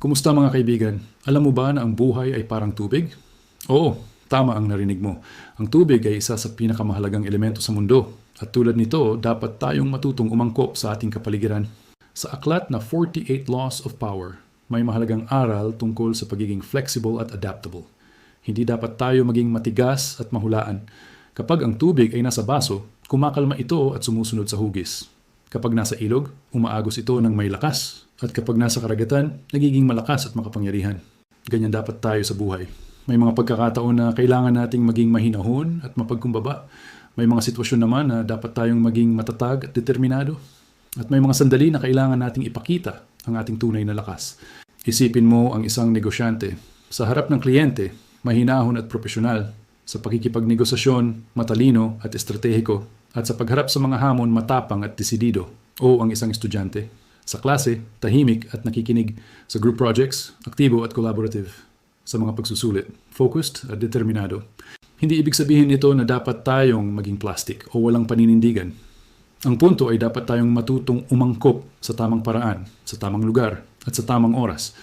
Kumusta mga kaibigan? Alam mo ba na ang buhay ay parang tubig? Oo, tama ang narinig mo. Ang tubig ay isa sa pinakamahalagang elemento sa mundo. At tulad nito, dapat tayong matutong umangkop sa ating kapaligiran. Sa aklat na 48 Laws of Power, may mahalagang aral tungkol sa pagiging flexible at adaptable. Hindi dapat tayo maging matigas at mahulaan. Kapag ang tubig ay nasa baso, kumakalma ito at sumusunod sa hugis. Kapag nasa ilog, umaagos ito ng may lakas. At kapag nasa karagatan, nagiging malakas at makapangyarihan. Ganyan dapat tayo sa buhay. May mga pagkakataon na kailangan nating maging mahinahon at mapagkumbaba. May mga sitwasyon naman na dapat tayong maging matatag at determinado. At may mga sandali na kailangan nating ipakita ang ating tunay na lakas. Isipin mo ang isang negosyante. Sa harap ng kliyente, mahinahon at profesional. Sa pakikipagnegosasyon, matalino at estratehiko. At sa pagharap sa mga hamon, matapang at desidido. O ang isang estudyante. Sa klase, tahimik at nakikinig. Sa group projects, aktibo at collaborative. Sa mga pagsusulit, focused at determinado. Hindi ibig sabihin nito na dapat tayong maging plastic o walang paninindigan. Ang punto ay dapat tayong matutong umangkop sa tamang paraan, sa tamang lugar, at sa tamang oras.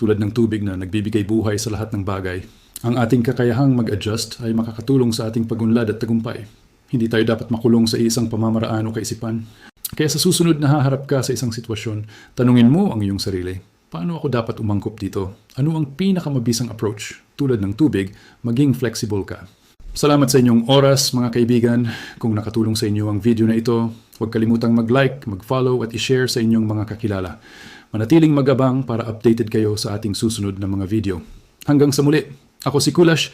Tulad ng tubig na nagbibigay buhay sa lahat ng bagay. Ang ating kakayahang mag-adjust ay makakatulong sa ating pagunlad at tagumpay. Hindi tayo dapat makulong sa isang pamamaraan o kaisipan. Kaya sa susunod na haharap ka sa isang sitwasyon, tanungin mo ang iyong sarili, paano ako dapat umangkop dito? Ano ang pinakamabisang approach? Tulad ng tubig, maging flexible ka. Salamat sa inyong oras mga kaibigan. Kung nakatulong sa inyo ang video na ito, huwag kalimutang mag-like, mag-follow at i-share sa inyong mga kakilala. Manatiling magabang para updated kayo sa ating susunod na mga video. Hanggang sa muli, ako si Kulash